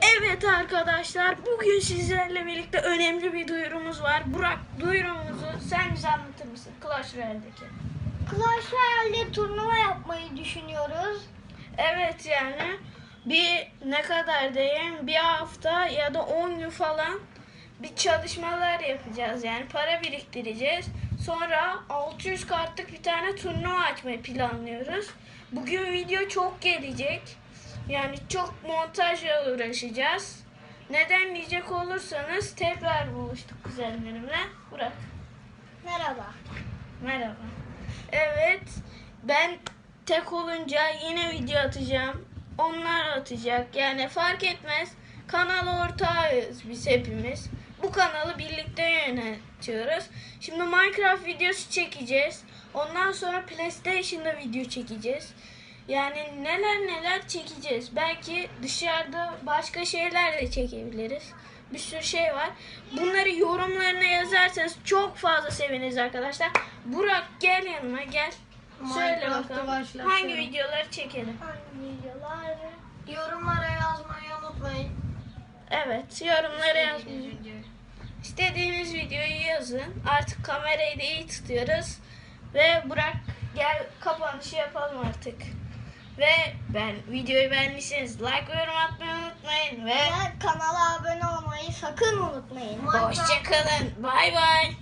Evet arkadaşlar bugün sizlerle birlikte önemli bir duyurumuz var. Burak duyurumuzu sen bize anlatır mısın? Clash Royale'deki. Clash Royale'de turnuva yapmayı düşünüyoruz. Evet yani bir ne kadar diyeyim bir hafta ya da 10 gün falan bir çalışmalar yapacağız yani para biriktireceğiz. Sonra 600 kartlık bir tane turnuva açmayı planlıyoruz. Bugün video çok gelecek. Yani çok montajla uğraşacağız. Neden diyecek olursanız tekrar buluştuk kuzenlerimle. Burak. Merhaba. Merhaba. Evet, ben tek olunca yine video atacağım. Onlar atacak. Yani fark etmez. Kanal ortağıyız biz hepimiz. Bu kanalı birlikte yönetiyoruz. Şimdi Minecraft videosu çekeceğiz. Ondan sonra PlayStation'da video çekeceğiz. Yani neler neler çekeceğiz. Belki dışarıda başka şeyler de çekebiliriz. Bir sürü şey var. Bunları yorumlarına yazarsanız çok fazla seviniriz arkadaşlar. Burak gel yanıma gel. Söyle Minecraft'a bakalım. Hangi videoları çekelim? Hangi videolar? Yorumlara yazmayı unutmayın. Evet yorumlara yaz. İstediğiniz video. İstediğiniz videoyu yazın. Artık kamerayı da iyi tutuyoruz. Ve Burak gel kapanışı yapalım artık. Ve ben videoyu beğendiyseniz like ve yorum atmayı unutmayın. Ve Ve kanala abone olmayı sakın unutmayın. hoşçakalın. Bay bay.